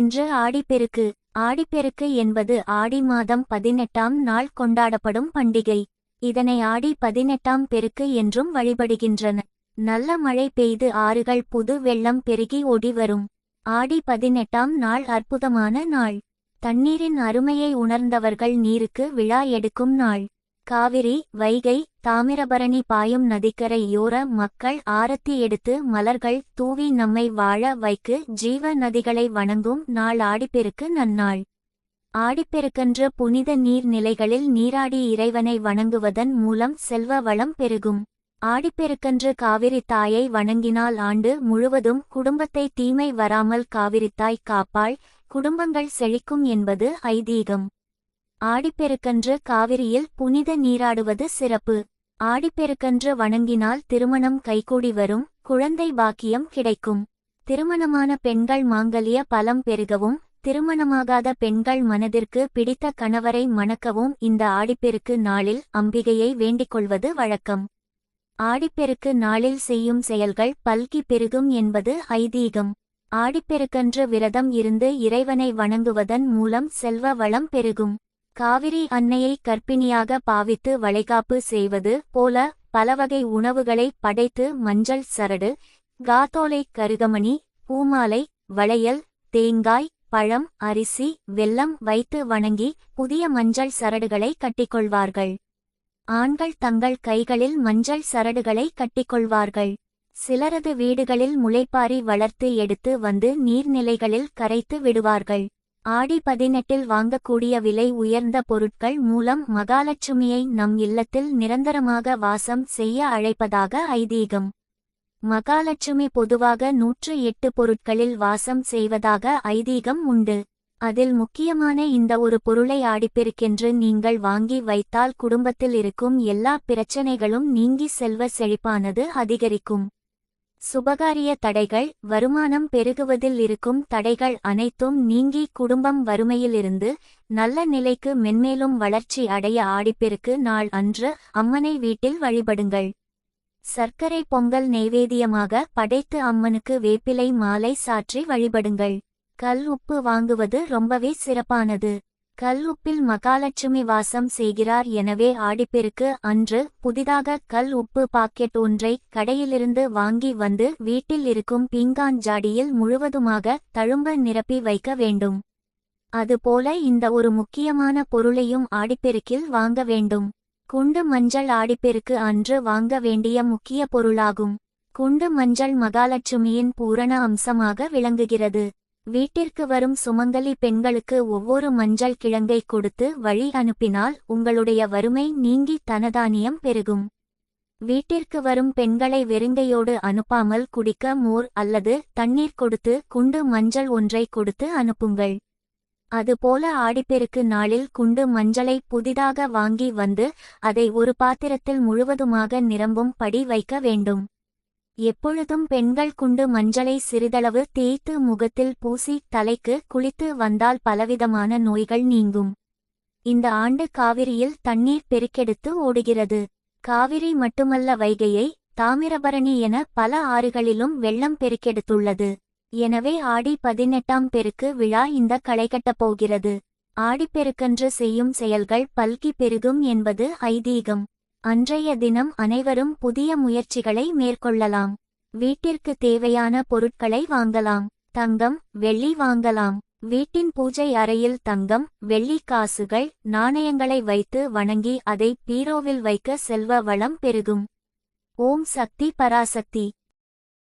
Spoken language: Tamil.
இன்று ஆடிப்பெருக்கு. ஆடிப்பெருக்கு என்பது ஆடி மாதம் பதினெட்டாம் நாள் கொண்டாடப்படும் பண்டிகை. இதனை ஆடி பதினெட்டாம் பெருக்கு என்றும் வழிபடுகின்றன. நல்ல மழை பெய்து ஆறுகள் புது வெள்ளம் பெருகி ஓடி வரும். ஆடி பதினெட்டாம் நாள் அற்புதமான நாள். தண்ணீரின் அருமையை உணர்ந்தவர்கள் நீருக்கு விழா எடுக்கும் நாள். காவிரி வைகை தாமிரபரணி பாயும் நதிக்கரையோர மக்கள் ஆரத்தி எடுத்து மலர்கள் தூவி நம்மை வாழ வைக்கு ஜீவ நதிகளை வணங்கும் நாள் ஆடிப்பெருக்கு நன்னாள். ஆடிப்பெருக்கென்ற புனித நீர்நிலைகளில் நீராடி இறைவனை வணங்குவதன் மூலம் செல்வ வளம் பெருகும். ஆடிப்பெருக்கன்று காவிரி தாயை வணங்கினால் ஆண்டு முழுவதும் குடும்பத்தை தீமை வராமல் காவிரித்தாய் காப்பாள். குடும்பங்கள் செழிக்கும் என்பது ஐதீகம். ஆடிப்பெருக்கன்று காவிரியில் புனித நீராடுவது சிறப்பு. ஆடிப்பெருக்கன்று வணங்கினால் திருமணம் கைகூடி வரும் குழந்தை பாக்கியம் கிடைக்கும். திருமணமான பெண்கள் மாங்கல்ய பலம் பெருகவும் திருமணமாகாத பெண்கள் மனதிற்கு பிடித்த கணவரை மணக்கவும் இந்த ஆடிப்பெருக்கு நாளில் அம்பிகையை வேண்டிக் கொள்வது வழக்கம். ஆடிப்பெருக்கு நாளில் செய்யும் செயல்கள் பல்கி பெருகும் என்பது ஐதீகம். ஆடிப்பெருக்கன்று விரதம் இருந்து இறைவனை வணங்குவதன் மூலம் செல்வ வளம் பெருகும். காவிரி அன்னையை கர்ப்பிணியாக பாவித்து வளைகாப்பு செய்வது போல பலவகை உணவுகளை படைத்து மஞ்சள் சரடு காத்தோலை கருகமணி பூமாலை வளையல் தேங்காய் பழம் அரிசி வெல்லம் வைத்து வணங்கி புதிய மஞ்சள் சரடுகளை கட்டிக்கொள்வார்கள். ஆண்கள் தங்கள் கைகளில் மஞ்சள் சரடுகளை கட்டிக்கொள்வார்கள். சிலரது வீடுகளில் முளைப்பாரி வளர்த்து எடுத்து வந்து நீர்நிலைகளில் கரைத்து விடுவார்கள். ஆடி பதினெட்டில் வாங்கக்கூடிய விலை உயர்ந்த பொருட்கள் மூலம் மகாலட்சுமியை நம் இல்லத்தில் நிரந்தரமாக வாசம் செய்ய அழைப்பதாக ஐதீகம். மகாலட்சுமி பொதுவாக நூற்று எட்டு பொருட்களில் வாசம் செய்வதாக ஐதீகம் உண்டு. அதில் முக்கியமான இந்த ஒரு பொருளை ஆடிப்பெருக்கென்று நீங்கள் வாங்கி வைத்தால் குடும்பத்தில் இருக்கும் எல்லா பிரச்சனைகளும் நீங்கி செல்வ செழிப்பானது அதிகரிக்கும். சுபகாரிய தடைகள் வருமானம் பெருகுவதில் இருக்கும் தடைகள் அனைத்தும் நீங்கி குடும்பம் வறுமையிலிருந்து நல்ல நிலைக்கு மென்மேலும் வளர்ச்சி அடைய ஆடிப்பெருக்கு நாள் அன்று அம்மனை வீட்டில் வழிபடுங்கள். சர்க்கரை பொங்கல் நெய்வேதியமாக படைத்து அம்மனுக்கு வேப்பிலை மாலை சாற்றி வழிபடுங்கள். கல் உப்பு வாங்குவது ரொம்பவே சிறப்பானது. கல் உப்பில் மகாலட்சுமி வாசம் செய்கிறார் எனவே ஆடிப்பெருக்கு அன்று புதிதாக கல் உப்பு பாக்கெட் ஒன்றை கடையிலிருந்து வாங்கி வந்து வீட்டில் இருக்கும் பீங்கான் ஜாடியில் முழுவதுமாக தழும்ப நிரப்பி வைக்க வேண்டும். அதுபோல இந்த ஒரு முக்கியமான பொருளையும் ஆடிப்பெருக்கில் வாங்க வேண்டும். குண்டு மஞ்சள் ஆடிப்பெருக்கு அன்று வாங்க வேண்டிய முக்கிய பொருளாகும். குண்டு மஞ்சள் மகாலட்சுமியின் பூரண அம்சமாக விளங்குகிறது. வீட்டிற்கு வரும் சுமங்கலி பெண்களுக்கு ஒவ்வொரு மஞ்சள் கிழங்கை கொடுத்து வழி அனுப்பினால் உங்களுடைய வறுமை நீங்கி தனதானியம் பெருகும். வீட்டிற்கு வரும் பெண்களை வெறுங்கையோடு அனுப்பாமல் குடிக்க மோர் அல்லது தண்ணீர் கொடுத்து குண்டு மஞ்சள் ஒன்றை கொடுத்து அனுப்புங்கள். அதுபோல ஆடிப்பெருக்கு நாளில் குண்டு மஞ்சளை புதிதாக வாங்கி வந்து அதை ஒரு பாத்திரத்தில் முழுவதுமாக நிரம்பும் படி வைக்க வேண்டும். எப்பொழுதும் பெண்கள் குண்டு மஞ்சளை சிறிதளவு தேய்த்து முகத்தில் பூசி தலைக்கு குளித்து வந்தால் பலவிதமான நோய்கள் நீங்கும். இந்த ஆண்டு காவிரியில் தண்ணீர் பெருக்கெடுத்து ஓடுகிறது. காவிரி மட்டுமல்ல வைகையை தாமிரபரணி என பல ஆறுகளிலும் வெள்ளம் பெருக்கெடுத்துள்ளது. எனவே ஆடி பதினெட்டாம் பெருக்கு விழா இந்த களைகட்டப் போகிறது. ஆடிப்பெருக்கன்று செய்யும் செயல்கள் பல்கி பெருகும் என்பது ஐதீகம். அன்றைய தினம் அனைவரும் புதிய முயற்சிகளை மேற்கொள்ளலாம். வீட்டிற்கு தேவையான பொருட்களை வாங்கலாம். தங்கம் வெள்ளி வாங்கலாம். வீட்டின் பூஜை அறையில் தங்கம் வெள்ளி காசுகள் நாணயங்களை வைத்து வணங்கி அதை பீரோவில் வைக்க செல்வ வளம் பெருகும். ஓம் சக்தி பராசக்தி.